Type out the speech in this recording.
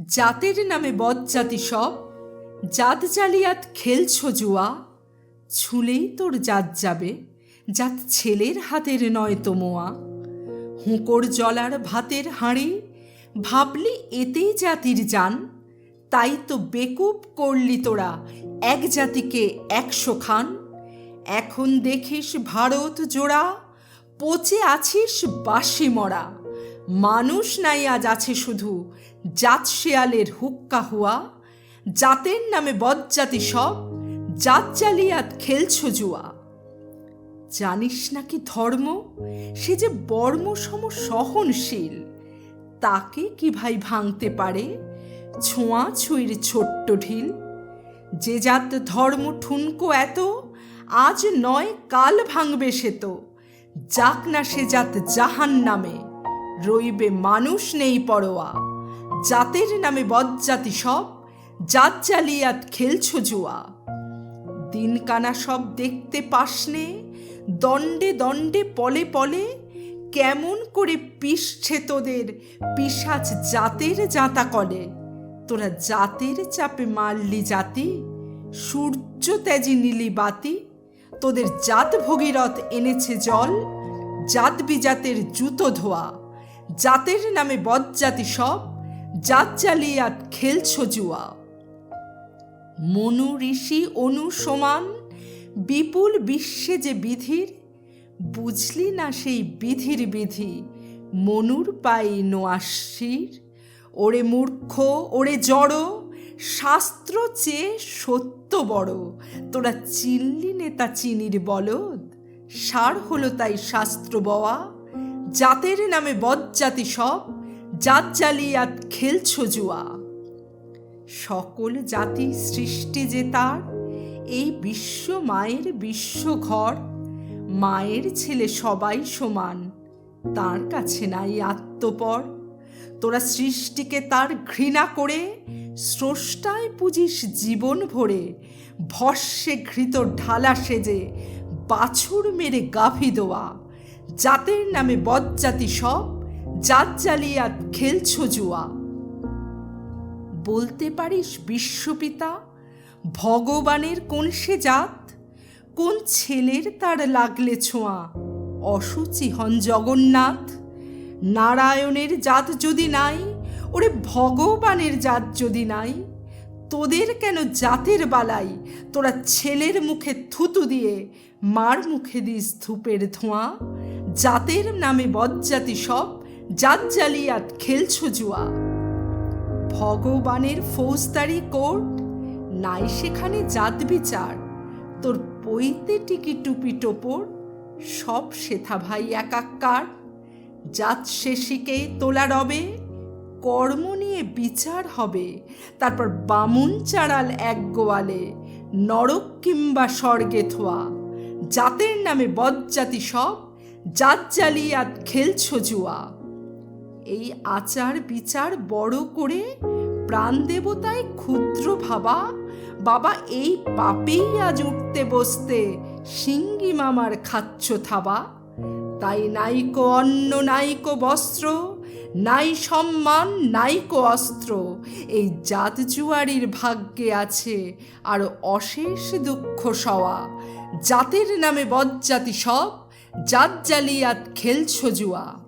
জাতের নামে বজ্জাতি সব। জাত জালিয়াত খেলছ জুয়া। ছুলেই তোর জাত যাবে, জাত ছেলের হাতের নয় তো মোয়া। হুঁকোর জলার ভাতের হাঁড়ি, ভাবলি এতেই জাতির যান তাই তো বেকুব করলি তোরা এক জাতিকে একশো খান। এখন দেখিস ভারত জোড়া, পচে আছিস বাসি মরা। মানুষ নাই আজ আছে শুধু, জাত শেয়ালের হুক্কা হুয়া। জাতের নামে বজ্জাতি সব, জাত জালিয়াত খেলছ জুয়া। জানিস নাকি ধর্ম? সে যে বর্ম সম সহনশীল, তাকে কি ভাই ভাঙতে পারে? ছোঁয়া ছুঁইর ছোট্ট ঢিল। যে জাত ধর্ম ঠুনকো এত, আজ নয় কাল ভাঙবে সে তো। যাক না সে জাত জাহান নামে রইবে মানুষ নেই পরোয়া। জাতের নামে বজ্জাতি সব, জাত জালিয়াত খেলছ জুয়া। দিনকানা সব দেখতে পাসনে, দণ্ডে দণ্ডে পলে পলে, কেমন করে পিষছে তোদের পিসাচ জাতের জাতা কলে তোরা জাতের চাপে মারলি জাতি, সূর্য ত্যাজি নীলি বাতি। তোদের জাত ভগীরথ এনেছে জল, জাত বিজাতের জুতো ধোয়া। জাতের নামে বজ্জাতি সব, জাত জালিয়াত খেলছ জুয়া। মনু ঋষি অনু সমান, বিপুল বিশ্বে যে বিধির, বুঝলি না সেই বিধির বিধি, মনুর পাই নোয়াশির ওরে মূর্খ, ওরে জড়, শাস্ত্র চেয়ে সত্য বড়, তোরা চিনলি নেতা চিনির বলদ, সার হলো তাই শাস্ত্র বওয়া। জাতের নামে বজ্জাতি সব, জাত জালিয়াত খেলছ জুয়া। সকল জাতি সৃষ্টি যে তার, এই বিশ্ব মায়ের বিশ্ব ঘর, মায়ের ছেলে সবাই সমান, তার কাছে নাই আত্মপর। তোরা সৃষ্টিকে তার ঘৃণা করে, স্রষ্টায় পুজিস জীবন ভরে, ভস্যে ঘৃত ঢালা সেজে, বাছুর মেরে গাভি দোয়া। জাতের নামে বজ্জাতি সব, জাত জালিয়াত খেলছ জুয়া। বলতে পারিস বিশ্বপিতা, ভগবানের কোন সে জাত, কোন ছেলের তার লাগলে ছোঁয়া। অসুচি হন জগন্নাথ, নারায়ণের জাত যদি নাই, ওরে ভগবানের জাত যদি নাই তোদের কেন জাতের বালাই? তোরা ছেলের মুখে থুতু দিয়ে মার মুখে দিস ধূপের ধোঁয়া? জাতের নামে বজ্জাতি সব, জাত জালিয়াত খেলছ জুয়া। ভগবানের ফৌজদারি কোর্ট, নাই সেখানে জাত বিচার। তোর পইতে টিকি টুপি টোপর, সব সেথা ভাই একাকার জাত শেষিকে তোলা রবে কর্ম নিয়ে বিচার হবে। তারপর বামুন চাড়াল এক গোয়ালে, নরক কিংবা স্বর্গে থোয়া। জাতের নামে বজ্জাতি সব, জাত জালিয়াত খেলছ জুয়া। এই আচার বিচার বড় করে প্রাণ দেবতায় ক্ষুদ্র ভাবা। বাবা, এই পাপেই আজ উঠতে বসতে সিঙ্গি মামার খাচ্ছ থাবা। তাই নাইকো অন্ন, নাইকো বস্ত্র নাই সম্মান নাইকো অস্ত্র এই জাত জুয়ারির ভাগ্যে আছে আর অশেষ দুঃখ সওয়া। জাতির নামে বজ্জাতি সব, জাত জালিয়াত খেলছ জুয়া।